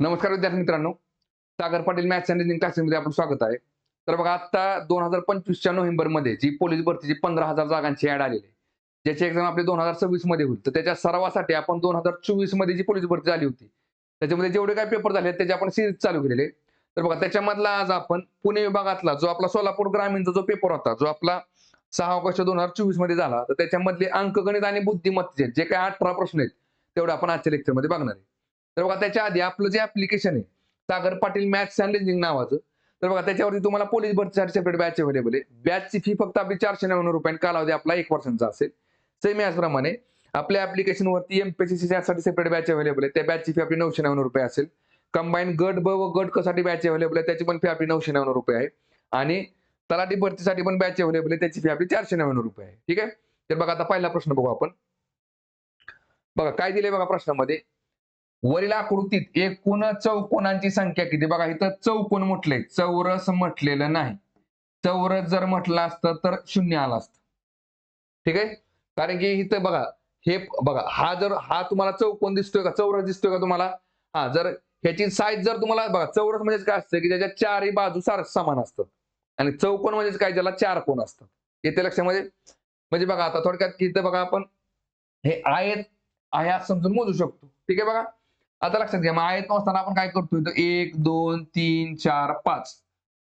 नमस्कार विद्यार्थी मित्रांनो. Sagar Patil maths and reasoning क्लासेसमध्ये आपलं स्वागत आहे. तर बघा आता दोन हजार पंचवीसच्या नोव्हेंबरमध्ये जी पोलीस भरतीची पंधरा हजार जागांची ॲड आलेली आहे. ज्याची एक्झाम आपली दोन हजार सव्वीसमध्ये होईल. तर त्याच्या सरावासाठी आपण दोन हजार चोवीसमध्ये जी पोलीस भरती झाली होती त्याच्यामध्ये जेवढे काही पेपर झाले त्याचे आपण सिरीज चालू केलेले तर बघा त्याच्यामधला आज आपण पुणे विभागातला जो आपला सोलापूर ग्रामीणचा जो पेपर होता जो आपला सहा ऑगस्ट दोन हजार चोवीसमध्ये झाला तर त्याच्यामधले अंकगणित आणि बुद्धिमत्तेचे जे काही अठरा प्रश्न आहेत तेवढे आपण आजच्या लेक्चरमध्ये बघणार आहे. तर बघा त्याच्या आधी आपलं जे ऍप्लिकेशन आहे Sagar Patil maths and reasoning नावाचं तर बघा त्याच्यावरती तुम्हाला पोलीस भरतीसाठी सेपरेट बॅच अवेलेबल आहे. बॅचची फी फक्त आपली चारशे नव्याण्णव रुपये कालावधी आपला एक वर्षांचा असेल. सेम याचप्रमाणे आपल्या ऍप्लिकेशन वरती एमपीसीसी साठी सेपरेट बॅच अवेलेबल आहे. त्या बॅचची फी आपली नऊशे नव्याण्णव रुपये असेल. कंबाईन गट ब व गट क साठी बॅच अवेलेबल आहे त्याची पण फी आपली नऊशे नव्याण्णव रुपये आहे. आणि तलाठी भरतीसाठी पण बॅच अवेलेबल आहे त्याची फी आपली चारशे नव्याण्णव रुपये आहे. ठीक आहे? तर बघा आता पहिला प्रश्न बघू आपण. बघा काय दिले बघा प्रश्नामध्ये? वरील आकृतीत एकूण चौकोनांची संख्या किती? बघा इथं चौकोन म्हटले चौरस म्हटलेलं नाही. चौरस जर म्हटलं असतं तर शून्य आलं असतं. ठीक आहे? कारण की इथं बघा हे बघा हा जर हा तुम्हाला चौकोन दिसतोय का? चौरस दिसतोय का तुम्हाला? हा जर ह्याची साईज जर तुम्हाला बघा चौरस म्हणजेच काय असतं की ज्याच्या चारही बाजू सार समान असतात. आणि चौकोन म्हणजेच काय? ज्याला चार कोण असतात. येते लक्षामध्ये म्हणजे बघा आता थोडक्यात की इथं बघा आपण हे आहेत आहे समजून मोजू शकतो. ठीक आहे बघा? आता लक्षात घ्या मग आयत मोजताना आपण काय करतोय? तर एक दोन तीन चार पाच.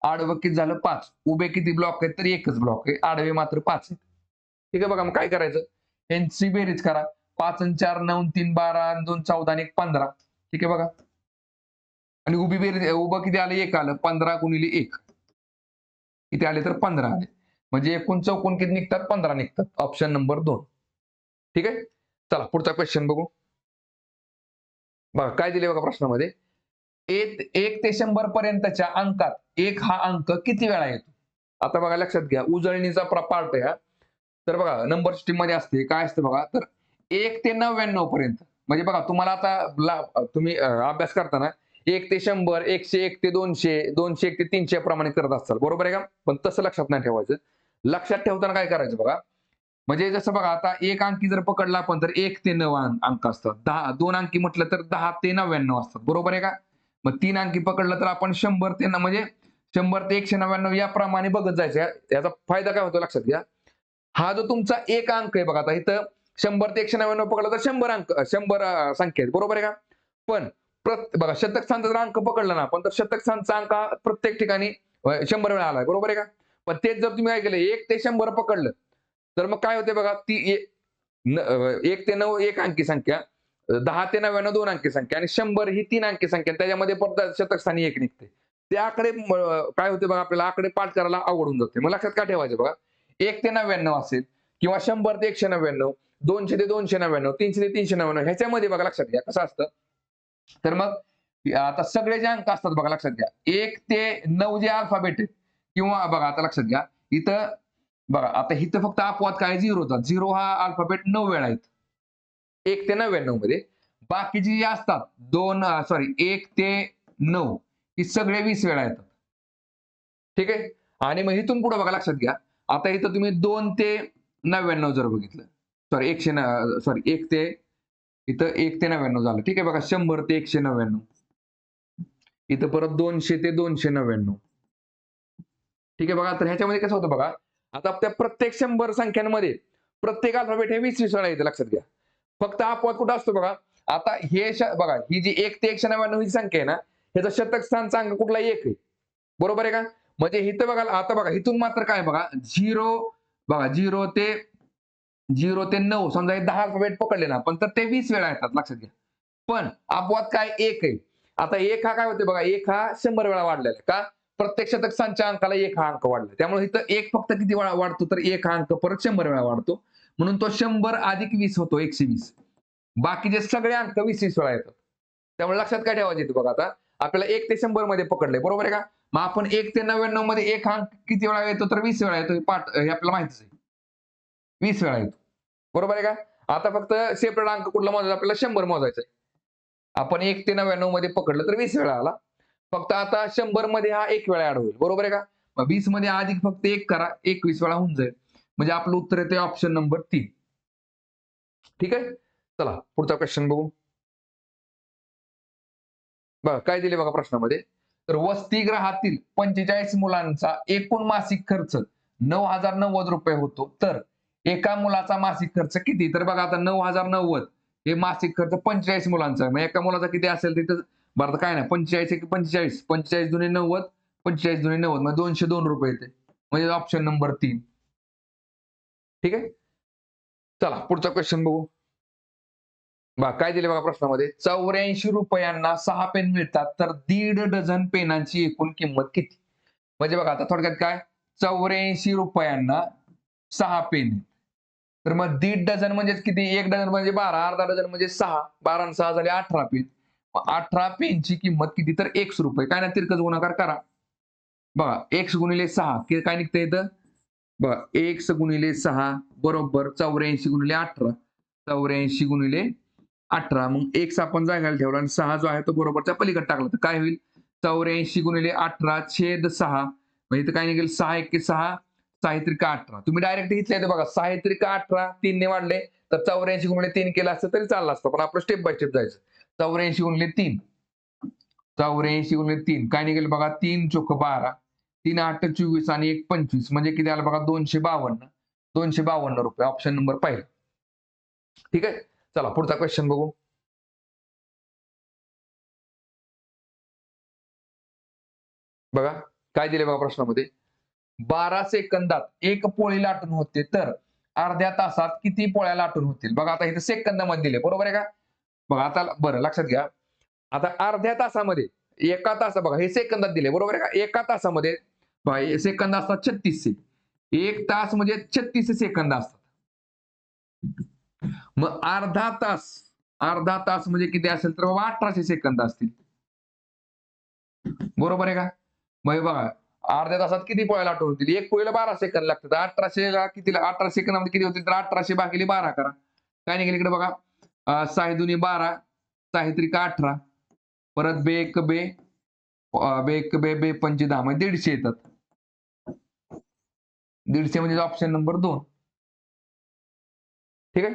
आडवं किती झालं? पाच. उभे किती ब्लॉक आहेत? तर एकच ब्लॉक आहे. आडवे मात्र पाच आहेत. ठीक आहे बघा मग काय करायचं? यांची बेरीज करा. पाच आणि चार नऊ तीन बारा आणि दोन चौदा आणि एक पंधरा. ठीक आहे बघा. आणि उभी बेरीज उभं किती आलं? एक आलं. पंधरा गुणिले एक. किती आले तर पंधरा आले. म्हणजे एकूण चौकोन किती निघतात? पंधरा निघतात. ऑप्शन नंबर दोन. ठीक आहे? चला पुढचा क्वेश्चन बघू. बघा काय दिले बघा प्रश्नामध्ये? एक एक ते शंभर पर्यंतच्या अंकात एक हा अंक किती वेळा येतो? आता बघा लक्षात घ्या उजळणीचा पार्ट आहे तर बघा नंबर सिस्टीममध्ये असते काय असतं बघा तर एक ते नव्याण्णव पर्यंत. म्हणजे बघा तुम्हाला आता तुम्ही अभ्यास करताना एक ते शंभर एकशे एक ते दोनशे दोनशे एक ते तीनशे प्रमाणे करत असाल बरोबर आहे का? पण तसं लक्षात नाही ठेवायचं. लक्षात ठेवताना काय करायचं बघा? म्हणजे जसं बघा आता एक अंकी जर पकडला आपण तर एक ते नऊ अंक असतात. दहा दोन अंकी म्हटलं तर दहा ते नव्याण्णव असतात. बरोबर आहे का? मग तीन अंकी पकडलं तर आपण शंभर ते म्हणजे शंभर ते एकशे नव्याण्णव याप्रमाणे बघत जायचं. याचा फायदा काय होतो लक्षात घ्या. हा जो तुमचा एक अंक आहे बघा आता इथं शंभर ते एकशे नव्याण्णव पकडला तर शंभर अंक शंभर संख्या आहेत. बरोबर आहे का? पण बघा शतक स्थानचा जर अंक पकडला ना आपण तर शतक स्थानचा अंक हा प्रत्येक ठिकाणी शंभर वेळा आलाय. बरोबर आहे का? पण तेच जर तुम्ही काय केलं एक ते शंभर पकडलं तर मग काय होते बघा ती एक ते नऊ एक अंकी संख्या दहा ते नव्याण्णव दोन अंकी संख्या आणि शंभर ही तीन अंकी संख्या आणि त्याच्यामध्ये परत शतकस्थानी एक निघते. ते आकडे काय होते बघा आपल्याला आकडे पाठ करायला अवघड होऊन जाते. मग लक्षात काय ठेवायचे बघा एक ते नव्याण्णव असेल किंवा शंभर ते एकशे नव्याण्णव दोनशे ते दोनशे नव्याण्णव तीनशे ते तीनशे नव्याण्णव ह्याच्यामध्ये बघा लक्षात घ्या कसं असतं? तर मग आता सगळे जे अंक असतात बघा लक्षात घ्या. एक ते नऊ जे अल्फाबेट आहेत किंवा बघा आता लक्षात घ्या. इथं बघा आता इथं फक्त अपवाद काय झिरोचा झिरो हा अल्फाबेट नऊ वेळा आहेत. एक ते नव्याण्णवमध्ये. बाकी जी असतात दोन सॉरी एक ते नऊ ही सगळे वीस वेळा येतात. ठीक आहे? आणि मग इथून पुढे बघा लक्षात घ्या. आता इथं तुम्ही दोन ते नव्याण्णव जर बघितलं. सॉरी एकशे सॉरी एक ते इथं एक ते नव्याण्णव झालं. ठीक आहे? बघा शंभर ते एकशे नव्याण्णव. इथं परत दोनशे ते दोनशे नव्याण्णव. ठीक आहे? बघा तर ह्याच्यामध्ये कसं होतं बघा? आता त्या प्रत्येक शंभर संख्यांमध्ये प्रत्येक अल्फाबेट हे वीस वीस वेळा येते लक्षात घ्या. फक्त अपवाद कुठं असतो बघा? आता हे बघा ही जी एक ते एकशे नव्याण्णव ही संख्या आहे ना ह्याचा शतक स्थानचा अंक कुठला एक आहे? बरोबर आहे का? म्हणजे इथं बघा आता बघा इथून मात्र काय बघा झिरो बघा झिरो ते झिरो ते नऊ समजा हे दहा अल्फाबेट पकडले ना पण तर ते वीस वेळा येतात लक्षात घ्या. पण अपवाद काय? एक आहे. आता एक हा काय होते बघा एक हा शंभर वेळा वाढलेला आहे. का? प्रत्येक शतक स्थानच्या अंकाला एक हा अंक वाढला. त्यामुळे इथं एक फक्त किती वेळा वाढतो? तर एक हा अंक परत शंभर वेळा वाढतो. म्हणून तो शंभर अधिक वीस होतो एकशे वीस. बाकीचे सगळे अंक वीस वीस वेळा येतात. त्यामुळे लक्षात काय ठेवायचे बघा आता. आपल्याला एक ते शंभरमध्ये पकडले बरोबर आहे का? मग आपण एक ते नव्याण्णवमध्ये एक अंक किती वेळा येतो? तर वीस वेळा येतो. पाठ हे आपल्याला माहितीच आहे. वीस वेळा येतो. बरोबर आहे का? आता फक्त सेपरेट अंक कुठला मोजायचा? आपल्याला शंभर मोजायचा आहे आपण एक ते नव्याण्णवमध्ये पकडलं तर वीस वेळा आला. फक्त आता शंभरमध्ये हा एक वेळा ऍड होईल. बरोबर आहे का? मग वीसमध्ये अधिक फक्त एक करा एकवीस वेळा होऊन जाईल. म्हणजे आपलं उत्तर येते ऑप्शन नंबर तीन. ठीक आहे? चला पुढचा क्वेश्चन बघू. बघा काय दिले बघा प्रश्नामध्ये? तर वसतिगृहातील पंचेचाळीस मुलांचा एकूण मासिक खर्च नऊ हजार नव्वद रुपये होतो. तर एका मुलाचा मासिक खर्च किती? तर बघा आता नऊ हजार नव्वद. हे मासिक खर्च पंचेचाळीस मुलांचा मग एका मुलाचा किती असेल तिथं? बरं आता काय नाही पंचेचाळीस एक पंचेचाळीस पंचेचाळीस दुने नव्वद पंचेचाळीस दुने नव्वद म्हणजे दोनशे दोन रुपये येते. म्हणजे ऑप्शन नंबर तीन. ठीक आहे? चला पुढचा क्वेश्चन बघू. बघा काय दिले बघा प्रश्नामध्ये? चौऱ्याऐंशी रुपयांना सहा पेन मिळतात तर दीड डझन पेनांची एकूण किंमत किती? म्हणजे बघा आता थोडक्यात काय? चौऱ्याऐंशी रुपयांना सहा पेन तर मग दीड डझन म्हणजे किती? एक डझन म्हणजे बारा अर्धा डझन म्हणजे सहा. बारा सहा झाले अठरा पेन अठरा पेनची किंमत किती? तर एकशे रुपये. काय ना तिरकस गुणाकार करा. बघा एक्स गुणिले सहा. काय निघतं इथं? बघा एक्स गुणिले सहा बरोबर चौऱ्याऐंशी गुणिले अठरा. चौऱ्याऐंशी गुणिले अठरा. मग एक्स आपण जागायला ठेवला आणि सहा जो आहे तो बरोबरच्या पलीकडे टाकला. तर काय होईल? चौऱ्याऐंशी गुणिले अठरा छेद सहा. म्हणजे इथं काय निघेल? सहा एक सहा. साहित्रिका अठरा. तुम्ही डायरेक्ट घेतले बघा. साहित्रिका अठरा तीनने वाढले. तर चौऱ्याऐंशी गुणिले तीन केलं असतं तरी चाललं असतं. पण आपलं स्टेप बाय स्टेप जायचं. चौऱ्याऐंशी गुणिले तीन. चौऱ्याऐंशी गुणिले तीन. काय निघेल बघा? तीन चोख बारा. तीन आठ चोवीस आणि एक पंचवीस. म्हणजे किती आलं बघा? दोनशे बावन्न. दोनशे बावन्न रुपये. ऑप्शन नंबर पहिला. ठीक आहे? चला पुढचा क्वेश्चन बघू. बघा काय दिले बघा प्रश्नामध्ये? बारा सेकंदात एक पोळी लाटून होते तर अर्ध्या तासात किती पोळ्या लाटून होतील? बघा आता इथे सेकंदामध्ये दिले. बरोबर आहे का? बघा आता बरं लक्षात घ्या. आता अर्ध्या तासामध्ये एका तासा बघा हे सेकंदात दिले बरोबर आहे का? एका तासामध्ये बघा सेकंद असतात छत्तीसशे. एक तास म्हणजे छत्तीस सेकंद असतात. मग अर्धा तास अर्धा तास म्हणजे किती असेल तर बाबा अठराशे सेकंद असतील. बरोबर आहे का? मग बघा अर्ध्या तासात किती पोळ्या आठवण होतील एक पोळीला बारा सेकंद लागतात. अठराशेला किती अठरा सेकंदामध्ये किती होतील तर अठराशे बाकीले बारा करा. काय निघेल इकडे बघा? अं, बारा साहित्रिका अठरा परत बे एक बे बेक बे एक बे बे पंचे दहा म्हणजे दीडशे येतात. दीडशे म्हणजे ऑप्शन नंबर दोन. ठीक आहे?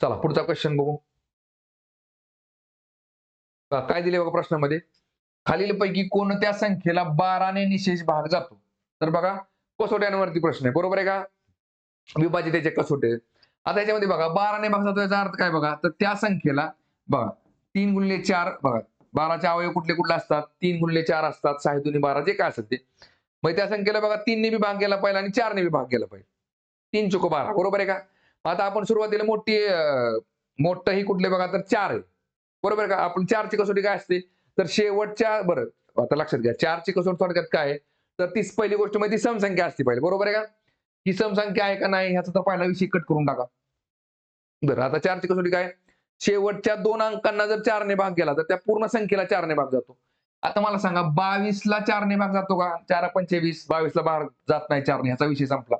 चला पुढचा क्वेश्चन बघू. काय दिले बघा प्रश्नामध्ये? खालीलपैकी कोणत्या संख्येला बाराने निशेष भाग जातो? तर बघा कसोट्यांवरती प्रश्न आहे. बरोबर आहे का? विभाजितेचे कसोटे. आता याच्यामध्ये बघा बाराने भाग याचा अर्थ काय बघा? तर त्या संख्येला बघा तीन गुणले चार बघा बाराचे अवयव कुठले कुठले असतात? तीन गुणले चार असतात सहा दुनी बारा जे काय असतात ते. मग त्या संख्येला बघा तीनने बी भाग गेला पाहिजे आणि चारने बी भाग गेला पाहिजे. तीन चुको बारा बरोबर आहे का? आता आपण सुरुवातीला मोठी मोठं ही कुठले बघा तर चार आहे. बरोबर आहे का? आपण चारची कसोटी काय असते? तर शेवटच्या बरं आता लक्षात घ्या चारची कसोटी थोडक्यात काय आहे? तर तीस पहिली गोष्ट म्हणजे ती समसंख्या असते पाहिजे बरोबर आहे का? ही समसंख्या आहे का नाही ह्याचा तर पहिला विषय कट करून टाका. बरं आता चारची कसोटी काय? शेवटच्या दोन अंकांना जर चारने भाग गेला तर त्या पूर्ण संख्येला चारने भाग जातो. आता मला सांगा बावीसला चारने भाग जातो का? चार पंचवीस बावीसला भाग जात नाही चारने ह्याचा विषय संपला.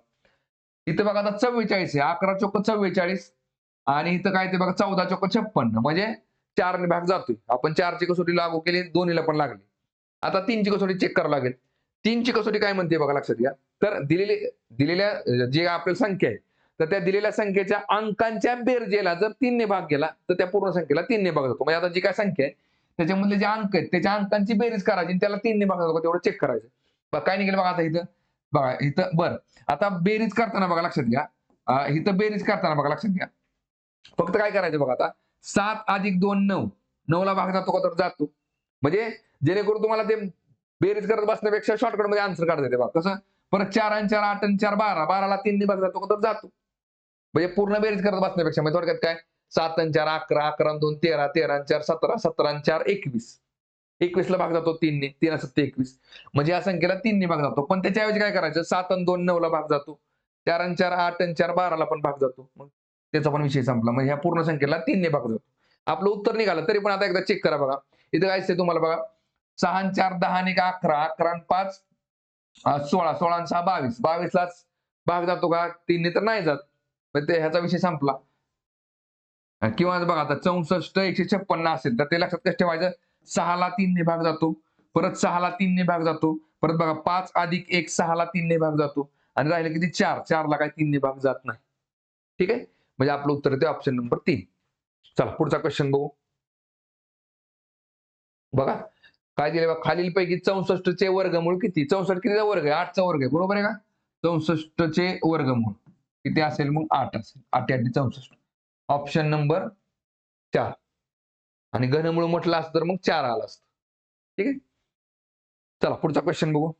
इथं बघा आता चव्वेचाळीस आहे. अकरा चोक चव्वेचाळीस आणि इथं काय ते बघा चौदा चोक छप्पन्न. म्हणजे चारने भाग जातोय. आपण चारची कसोटी लागू केली दोन्हीला पण लागली. आता तीनची कसोटी चेक करावं लागेल. तीनची कसोटी काय म्हणते बघा लक्षात घ्या. तर दिलेली दिलेल्या जी जे संख्या आहे तर त्या दिलेल्या संख्येच्या अंकांच्या बेरजेला जर तीनने भाग गेला तर त्या पूर्ण संख्येला तीनने भाग जातो. म्हणजे आता जी काय संख्या आहे त्याच्यामधले जे अंक आहेत त्याच्या अंकांची बेरीज करायची आणि त्याला तीनने भाग जातो का तेवढं चेक करायचं. काय निघेल बघा आता इथं. बघा इथं बरं. आता बेरीज करताना बघा लक्षात घ्या. इथं बेरीज करताना बघा लक्षात घ्या. फक्त काय करायचं बघा आता. सात अधिक दोन नऊ. नऊला भाग जातो का तर जातो. म्हणजे जेणेकरून तुम्हाला ते बेरीज करत बसण्यापेक्षा शॉर्टकटमध्ये आन्सर काढता येते बघा. कसं? परत चार आणि चार आठ आणि चार बारा. बाराला तीन भाग जातो का तर जातो? म्हणजे पूर्ण बेरीज करत बसण्यापेक्षा म्हणजे थोडक्यात काय? सात आणि चार अकरा. अकरा दोन तेरा. तेरा चार सतरा. सतरा आणि चार एकवीस. एकवीसला भाग जातो तीनने. तीन सत्ते एकवीस. म्हणजे या संख्येला तीनने भाग जातो. पण त्याच्याऐवजी काय करायचं? सात आणि दोन नऊला भाग जातो. चार आणि चार आठ आणि चार बाराला पण भाग जातो. मग त्याचा पण विषय संपला. म्हणजे ह्या पूर्ण संख्येला तीनने भाग जातो. आपलं उत्तर निघालं. तरी पण आता एकदा चेक करा बघा. इथं काय असते तुम्हाला बघा. सहा आणि चार दहा आणि का अकरा. अकरा आणि पाच सोळा सोळा सहा बावीस. बावीसलाच भाग जातो का? तीनने तर नाही जात. ते ह्याचा विषय संपला. किंवा बघा आता चौसष्ट एकशे छप्पन्न असेल तर ते लक्षात कसं ठेवायचं? सहाला तीनने भाग जातो. परत सहाला तीनने भाग जातो. परत बघा पाच अधिक एक सहाला तीनने भाग जातो. आणि राहिलं किती? चार. चारला काय तीनने भाग जात नाही. ठीक आहे? म्हणजे आपलं उत्तर येते ऑप्शन नंबर तीन. चला पुढचा क्वेश्चन बघू. बघा. काय दिले बघा खालीलपैकी चौसष्ट चे वर्गमूळ किती? चौसष्ट कितीचा वर्ग आहे? आठचा वर्ग आहे. बरोबर आहे का? चौसष्ट चे वर्गमूळ. किती असेल मग? आठ असेल. आठ आठ चौसष्ट. ऑप्शन नंबर चार. आणि घनमूळ म्हटलं असतं तर मग चार आला असतं. ठीक आहे? चला पुढचा क्वेश्चन बघू.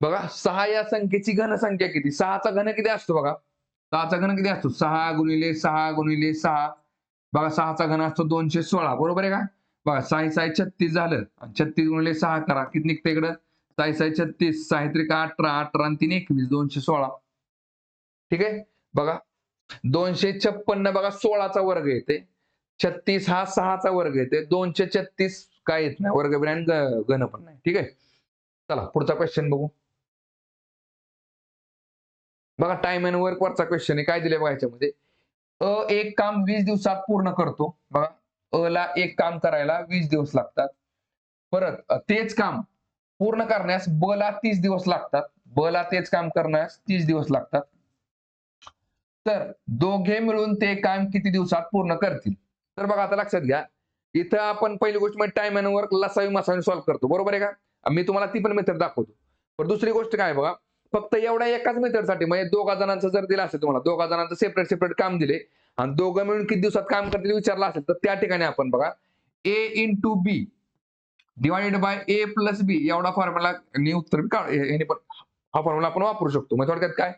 बघा सहा या संख्येची घनसंख्या किती? सहाचा घन किती असतो बघा? सहाचा घन किती असतो? सहा गुणिले सहा गुणिले सहा. बघा सहाचा घन असतो दोनशे सोळा बरोबर आहे का? बघा साई साई छत्तीस झालं. आणि छत्तीस गुणले सहा करा. किती निघते इकडं? साई साई छत्तीस साहित्रिक अठरा अठरा आणि तीन एकवीस दोनशे सोळा. ठीक आहे? बघा दोनशे छप्पन्न बघा सोळाचा वर्ग येते. छत्तीस हा सहाचा वर्ग येते. दोनशे छत्तीस काय येत नाही. वर्ग बी नाही घन पण नाही. ठीक आहे? चला पुढचा क्वेश्चन बघू. बघा टाइम अँड वर्क वरचा क्वेश्चन आहे. काय दिले बघा याच्यामध्ये? अ एक काम वीस दिवसात पूर्ण करतो. बघा अ ला एक काम करायला वीस दिवस लागतात. परत तेच काम पूर्ण करण्यास ब ला तीस दिवस लागतात. ब ला तेच काम करण्यास तीस दिवस लागतात. तर दोघे मिळून ते काम किती दिवसात पूर्ण करतील? तर बघा आता लक्षात घ्या. इथं आपण पहिली गोष्ट म्हणजे टाइम अँड वर्क लसावी मसावी सॉल्व्ह करतो. बरोबर आहे का? मी तुम्हाला ती पण मेथड दाखवतो. पण दुसरी गोष्ट काय बघा? फक्त एवढ्या एकाच मेथडसाठी म्हणजे दोघा जणांचं जर दिलं असेल तुम्हाला दोघा जणांचं सेपरेट सेपरेट काम दिले आणि दोघं मिळून किती दिवसात काम करतील विचारलं असेल तर त्या ठिकाणी आपण बघा A into B divided by A plus B एवढा फॉर्म्युला उत्तर काढ पण हा फॉर्म्युला आपण वापरू शकतो. म्हणजे थोडक्यात काय?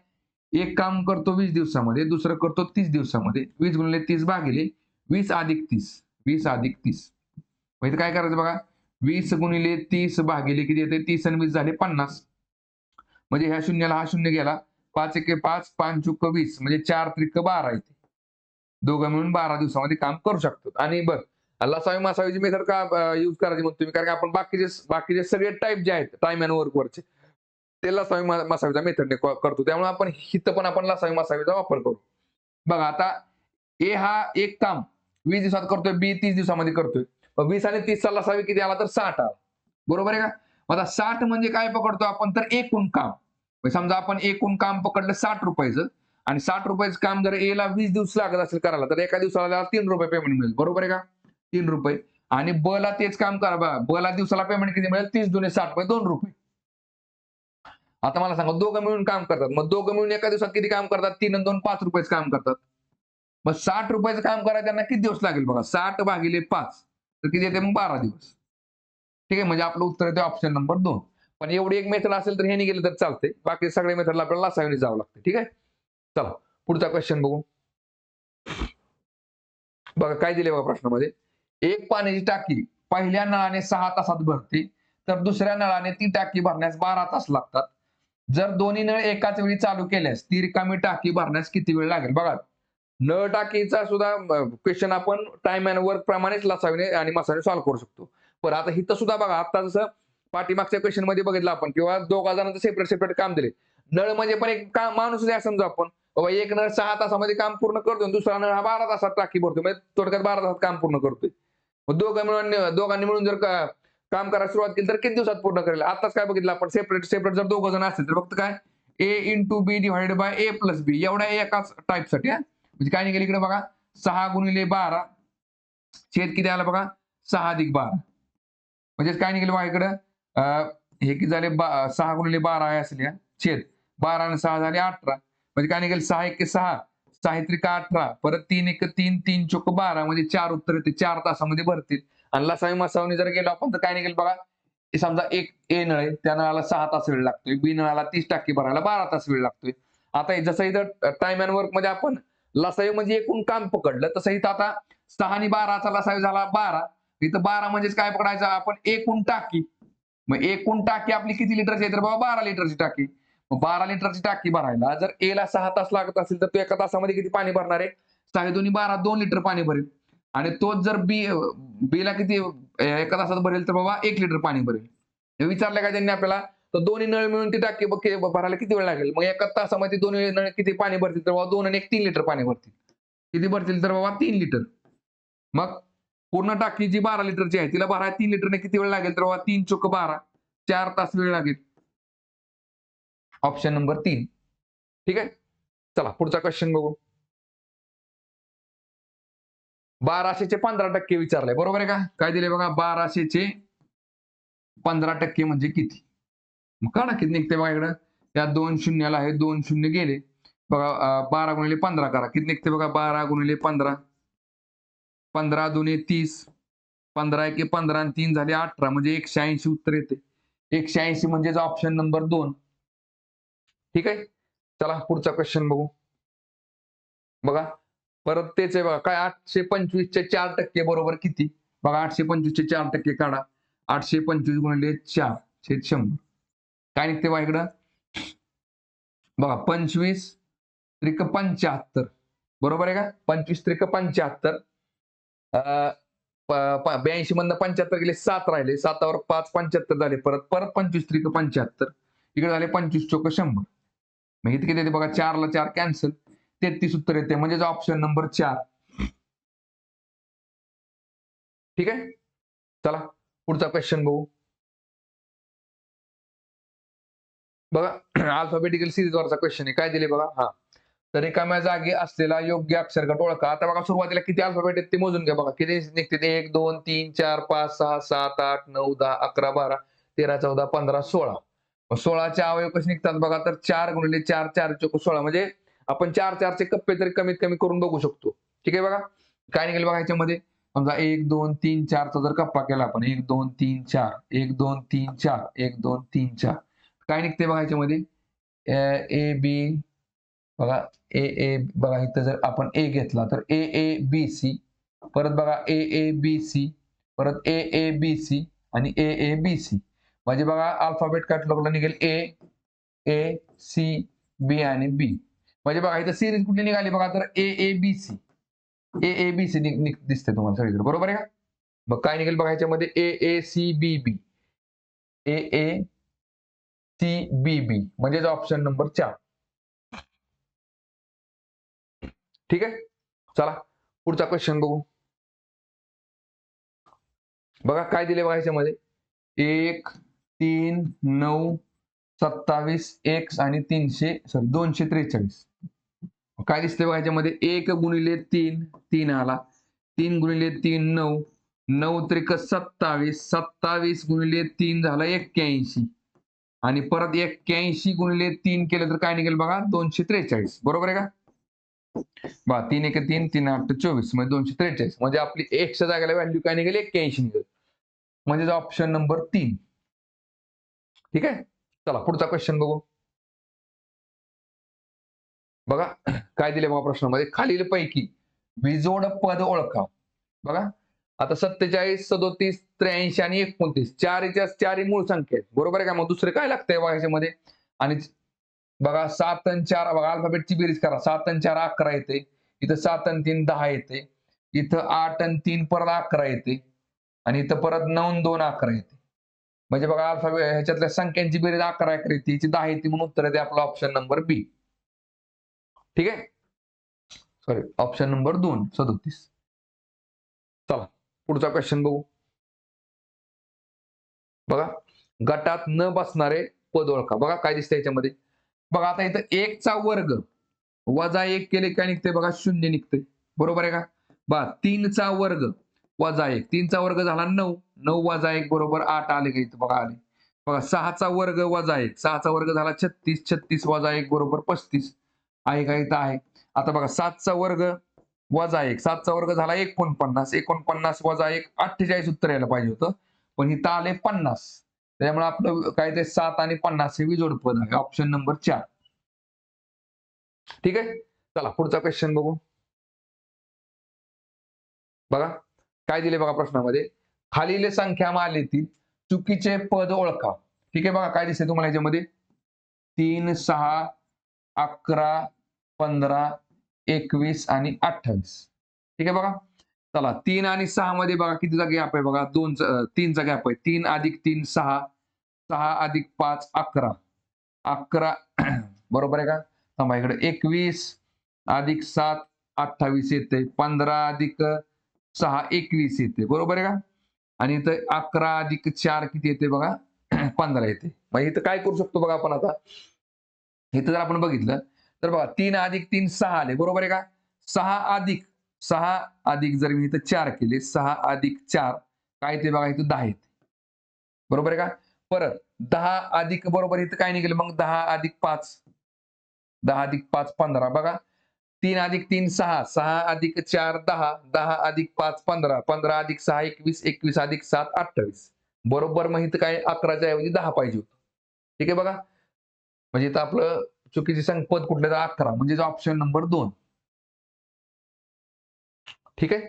एक काम करतो वीस दिवसामध्ये दुसरं करतो तीस दिवसामध्ये. वीस गुणले तीस भागिले वीस अधिक तीस वीस अधिक तीस. म्हणजे काय करायचं बघा? वीस गुणिले तीस भागिले किती येते तीस आणि वीस झाले पन्नास. म्हणजे ह्या शून्याला हा शून्य गेला. पाच एके पाच पाच चुक वीस म्हणजे चार त्रिक बारा येते दोघं मिळून बारा दिवसामध्ये काम करू शकतात आणि बघ लसावी मासावीची मेथड का युज करायची म्हणतो तुम्ही? कारण आपण बाकीचे बाकीचे सगळे टाईप जे आहेत टाइम अँड वर्क वरचे ते लसावी मासावीचा मेथडने करतो. त्यामुळे आपण हित पण आपण लसावी मासावीचा वापर करू. बघा आता ए हा एक काम वीस दिवसात करतोय बी तीस दिवसामध्ये करतोय. वीस आणि तीसचा लसावी किती आला तर साठ आला. बरोबर आहे का? आता साठ म्हणजे काय पकडतो आपण? तर एकूण काम. म्हणजे समजा आपण एकूण काम पकडलं साठ रुपयाचं आणि साठ रुपयाचं काम जर ए ला वीस दिवस लागत असेल करायला तर एका दिवसाला तीन रुपये पेमेंट मिळेल. बरोबर आहे का? तीन रुपये. आणि ब ला तेच काम करा. ब ला दिवसाला पेमेंट किती मिळेल? तीस दोन्ही साठ रुपये दोन रुपये. आता मला सांगा दोघं मिळून काम करतात. मग दोघं मिळून एका दिवसात किती काम करतात? तीन आणि दोन पाच रुपयाचं काम करतात. मग साठ रुपयाचं काम करायला त्यांना किती दिवस लागेल बघा? साठ भागिले पाच. तर किती येते? मग बारा दिवस. ठीक आहे? म्हणजे आपलं उत्तर येते ऑप्शन नंबर दोन. पण एवढी एक मेथड असेल तर हे गेलं तर चालते बाकी सगळ्या मेथडला आपल्याला लासावणी जावं लागतं. ठीक आहे? चला पुढचा क्वेश्चन बघू. बघा काय दिले बघा प्रश्नामध्ये? एक पाण्याची टाकी पहिल्या नळाने सहा तासात भरते तर दुसऱ्या नळाने ती टाकी भरण्यास बारा तास लागतात. जर दोन्ही नळ एकाच वेळी चालू केल्यास ती रिकामी टाकी भरण्यास किती वेळ लागेल? बघा नळ टाकीचा सुद्धा क्वेश्चन आपण टाइम अँड वर्क प्रमाणेच लसावीने आणि मसाने सॉल्व्ह करू शकतो. पण आता हिथं सुद्धा बघा आता जसं पाठीमागच्या क्वेश्चनमध्ये बघितलं आपण किंवा दोघा जणांचं सेपरेट सेपरेट काम दिले. नळ म्हणजे पण एक काम माणूस आहे समजा आपण. बाबा एक नळ सहा तासामध्ये काम पूर्ण करतो दुसरा नळ हा बारा तासात टाकी भरतो म्हणजे थोडक्यात बारा तासात काम पूर्ण करतोय. मग दोघं मिळून दोघांनी मिळून जर का- काम करायला सुरुवात केली तर किती दिवसात पूर्ण करेल? आताच काय बघितलं आपण सेपरेट सेपरेट जर दोघं जण असतील तर फक्त काय? A into B divided by A plus B एवढ्या एकाच टाईपसाठी म्हणजे काय निघेल इकडे बघा? सहा गुणिले बारा. छेद किती आला बघा? सहा अधिक बारा. म्हणजेच काय निघेल बघा हे किती झाले? बा- सहा गुणले बारा आहे असल्या छेद. बारा आणि सहा झाले अठरा. म्हणजे काय निघेल? सहा एक सहा. साहित्रिक अठरा. परत तीन एक तीन तीन चोक बारा. म्हणजे चार उत्तर येते. चार तासामध्ये भरतील. आणि लसावी मसावणी जर गेलो आपण तर काय निघेल बघा? समजा एक ए नळ आहे. त्या नळाला सहा तास वेळ लागतोय. बी नळाला तीस टक्के भरायला बारा तास वेळ लागतोय. आता जसं इथं टाइम अँड वर्कमध्ये आपण लसावी म्हणजे एकूण काम पकडलं तसं इथं आता सहा आणि बाराचा लसावी झाला बारा. इथं बारा म्हणजेच काय पकडायचं? आपण एकूण टाकी. मग एकूण टाकी आपली किती लिटरची आहे? तर बाबा बारा लिटरची टाकी. मग बारा लिटरची टाकी भरायला जर ए ला सहा तास लागत असेल तर तो एका तासामध्ये किती पाणी भरणार आहे? सहा दोन्ही बारा दोन लिटर पाणी भरेल. आणि तोच जर बी बी ला किती एका तासात भरेल तर बाबा एक लिटर पाणी भरेल. हे विचारलं का त्यांनी आपल्याला? तर दोन्ही नळ मिळून ती टाकी भरायला किती वेळ लागेल? मग एका तासामध्ये दोन्ही नळ किती पाणी भरतील? तर बाबा दोन आणि एक तीन लिटर पाणी भरतील. किती भरतील? तर बाबा तीन लिटर. मग पूर्ण टाकी जी बारा लिटरची आहे तिला बारा तीन लिटरने किती वेळ लागेल? तर बाबा तीन चोक बारा चार तास वेळ लागेल. ऑप्शन नंबर तीन. ठीक आहे? चला पुढचा क्वेश्चन बघू. बाराशेचे पंधरा टक्के विचारले बरोबर आहे का? काय दिले बघा बाराशेचे पंधरा टक्के म्हणजे किती? मग काढा किती निघते बघा इकडं. या दोन शून्याला आहे दोन शून्य गेले. बघा बारा गुणिले पंधरा करा. किती निघते बघा? बारा गुणिले पंधरा. पंधरा दुने तीस पंधरा एके पंधरा आणि तीन झाले अठरा म्हणजे एकशे ऐंशी उत्तर येते. एकशे ऐंशी म्हणजेच ऑप्शन नंबर दोन. ठीक आहे? चला पुढचा क्वेश्चन बघू. बघा परत तेच आहे बघा काय आठशे पंचवीसचे चार टक्के बरोबर किती? बघा आठशे पंचवीसचे चार टक्के काढा. आठशे पंचवीस गुणिले चार छेद शंभर. काय निघते बघा इकडं? बघा पंचवीस त्रिक पंच्याहत्तर. बरोबर आहे का? पंचवीस त्रिक पंच्याहत्तर. ब्याऐंशी मधनं पंच्याहत्तर गेले सात राहिले. सातावर पाच पंच्याहत्तर झाले. परत परत पंचवीस त्रिक पंच्याहत्तर. इकडे झाले पंचवीस चोक शंभर. मग इथे किती येते बघा चारला चार कॅन्सल तेहतीस उत्तर येते. म्हणजेच ऑप्शन नंबर चार. ठीक आहे? चला पुढचा क्वेश्चन बघू. बघा अल्फाबेटिकल सिरीज वरचा क्वेश्चन आहे. काय दिले बघा? हा. तर रिकाम्या जागी असलेला योग्य अक्षर गट ओळखा. आता बघा सुरुवातीला किती अल्फाबेट आहेत ते मोजून घ्या बघा. किती निघते ते? एक दोन तीन चार पाच सहा सात आठ नऊ दहा अकरा बारा तेरा चौदा पंधरा सोळा. सोळाचे अवयव कसे निघतात बघा? तर चार गुणले चार चार चौक सोळा. म्हणजे आपण चार चारचे कप्पे तरी कमीत कमी करून बघू शकतो. ठीक आहे बघा? काय निघेल बघा याच्यामध्ये समजा एक दोन तीन चारचा जर कप्पा केला आपण. एक दोन तीन चार. एक दोन तीन चार. एक दोन तीन चार. काय निघते बघा याच्यामध्ये ए बी बघा. ए ए बघा इथं जर आपण ए घेतला तर ए ए बी सी परत बघा ए ए बी सी परत ए ए बी सी आणि ए ए बी सी म्हणजे बघा अल्फाबेट कॅटलॉगला निघेल ए ए सी बी आणि बी म्हणजे बघा इथं सिरीज कुठली निघाली बघा तर ए A B C A A B C दिसते तुम्हाला सगळीकडे बरोबर आहे का मग काय निघेल बघा ह्याच्यामध्ये ए ए सी बी बी ए ए सी बी बी म्हणजेच ऑप्शन नंबर चार ठीक आहे? चला पुढचा क्वेश्चन बघू. बघा काय दिले बघा याच्यामध्ये? एक तीन नऊ सत्तावीस एक आणि तीनशे सॉरी दोनशे त्रेचाळीस. काय दिसते बघा ह्याच्यामध्ये एक गुणिले तीन तीन आला. तीन गुणिले तीन नऊ. नऊ त्रिक सत्तावीस. सत्तावीस गुणिले तीन झाला एक्क्याऐंशी. आणि परत एक्क्याऐंशी गुणिले तीन केलं तर काय निघेल बघा? दोनशे त्रेचाळीस. बरोबर आहे का? बा तीन एक तीन तीन आठ चोवीस म्हणजे दोनशे त्रेचाळीस. म्हणजे आपली एकशे जागेला व्हॅल्यू काय निघेल? एक्क्याऐंशी निघेल. म्हणजे ऑप्शन नंबर तीन. ठीक आहे? चला पुढचा क्वेश्चन बघू. बघा काय दिले बघा प्रश्नामध्ये? खालील पैकी विजोड पद ओळखा बघा आता सत्तेचाळीस सदोतीस त्र्याऐंशी आणि एकोणतीस. चार इतिहास चारही मूळ संख्या आहेत. बरोबर आहे का? मग दुसरे काय लागतंय बघा याच्यामध्ये आणि बघा सात आणि चार बघा अल्फाबेटची बेरीज करा. सात आणि चार अकरा येते. इथं सात आणि तीन दहा येते. इथं आठ आणि तीन परत अकरा येते. आणि इथं परत नऊ दोन अकरा येते. म्हणजे बघा अल्फाबेट ह्याच्यातल्या संख्यांची बेरीज अकरा अकरा येते. हिची दहा येते म्हणून उत्तर येते आपला ऑप्शन नंबर बी ठीक आहे? सॉरी ऑप्शन नंबर दोन सदोतीस. चला पुढचा क्वेश्चन बघू. बघा गटात न बसणारे पद ओळखा बघा काय दिसतं याच्यामध्ये? बघा आता इथं एकचा वर्ग. वजा एक केले काय निघते बघा शून्य निघते बरोबर आहे का? बा तीनचा वर्ग. वजा एक. तीनचा वर्ग झाला नऊ. नऊ वजा एक बरोबर आठ आले का इथं? बघा आले. बघा सहाचा वर्ग वजा एक. सहाचा वर्ग झाला छत्तीस. छत्तीस वजा एक बरोबर पस्तीस. आहे का इथं? आहे. आता बघा सातचा वर्ग वजा एक. सातचा वर्ग झाला एकोणपन्नास. एकोणपन्नास वजा एक अठ्ठेचाळीस उत्तर यायला पाहिजे होतं. पण इथं आले पन्नास. त्यामुळे आपलं काय ते सात आणि पन्नास हे विजोड पद आहे ऑप्शन नंबर चार. ठीक आहे? चला पुढचा क्वेश्चन बघू. बघा काय दिले बघा प्रश्नामध्ये? खालील संख्या मालेतील चुकीचे पद ओळखा. ठीक आहे बघा काय दिसते तुम्हाला याच्यामध्ये? तीन सहा अकरा पंधरा एकवीस आणि अठ्ठावीस. ठीक आहे बघा? चला तीन आणि सहा मध्ये बघा कितीचा गॅप आहे बघा. दोन तीनचा गॅप आहे. तीन अधिक तीन सहा. सहा अधिक पाच अकरा. अकरा बरोबर आहे का? थांबा इकडे एकवीस अधिक सात अठ्ठावीस येते. पंधरा अधिक सहा एकवीस येते. बरोबर आहे का? आणि इथं अकरा अधिक चार किती येते बघा? पंधरा येते. मग इथं काय करू शकतो बघा आपण आता? इथं जर आपण बघितलं तर बघा तीन अधिक तीन सहा आले. बरोबर आहे का? सहा अधिक सहा अधिक जर मी इथं चार केले सहा अधिक चार काय ते बघा इथं दहा येते. बरोबर आहे का? परत दहा अधिक बरोबर इथं काय निघेल? मग दहा अधिक पाच. दहा अधिक पाच पंधरा. बघा तीन अधिक तीन सहा. सहा अधिक चार दहा. दहा अधिक पाच पंधरा. पंधरा अधिक सहा एकवीस. एकवीस अधिक सात अठ्ठावीस. बरोबर मग इथं काय? अकराच्या ऐवजी दहा पाहिजे होतं. ठीक आहे बघा. म्हणजे इथं आपलं चुकीचे संख्या पद कुठलं तर अकरा. म्हणजे ऑप्शन नंबर दोन. ठीक आहे?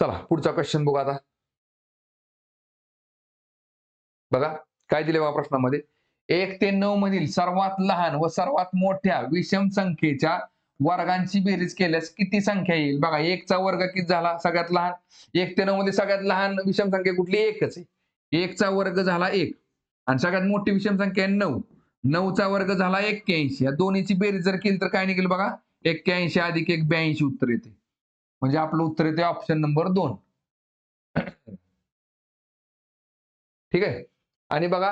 चला पुढचा क्वेश्चन बघू आता. बघा काय दिले बा प्रश्नामध्ये? एक ते नऊ मधील सर्वात लहान व सर्वात मोठ्या विषम संख्येच्या वर्गांची बेरीज केल्यास किती संख्या येईल? बघा एकचा वर्ग किती झाला? सगळ्यात लहान. एक ते नऊ मध्ये सगळ्यात लहान विषम संख्या कुठली? एकच आहे. एकचा वर्ग झाला एक. आणि सगळ्यात मोठी विषम संख्या आहे नऊ. नऊचा वर्ग झाला एक्क्याऐंशी. या दोन्हीची बेरीज जर केली तर काय निघेल बघा? एक्क्याऐंशी अधिक एक ब्याऐंशी उत्तर येते. म्हणजे आपलं उत्तर येते ऑप्शन नंबर दोन. ठीक आहे? आणि बघा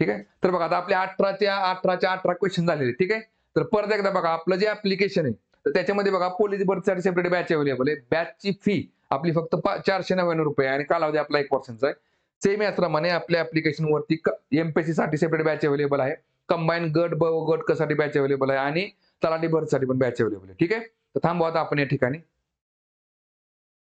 ठीक आहे? तर बघा आता आपल्या अठराच्या अठराच्या अठरा क्वेश्चन झालेले ठीक आहे? तर परत एकदा बघा आपलं जे ऍप्लिकेशन आहे तर त्याच्यामध्ये बघा पोलीस भरतीसाठी सेपरेट बॅच अवेलेबल आहे. बॅचची फी आपली फक्त चारशे नव्याण्णव रुपये आणि कालावधी आपला एक वर्षांचा आहे. सेम याचप्रमाणे आपल्या ऍप्लिकेशन वरती एमपीएससी साठी सेपरेट बॅच अवेलेबल आहे. कंबाईन गट ब गट क साठी बॅच अवेलेबल आहे? आणि तलाठी भरतीसाठी पण बॅच अवेलेबल आहे. ठीक आहे? तर थांबवा आता आपण या ठिकाणी.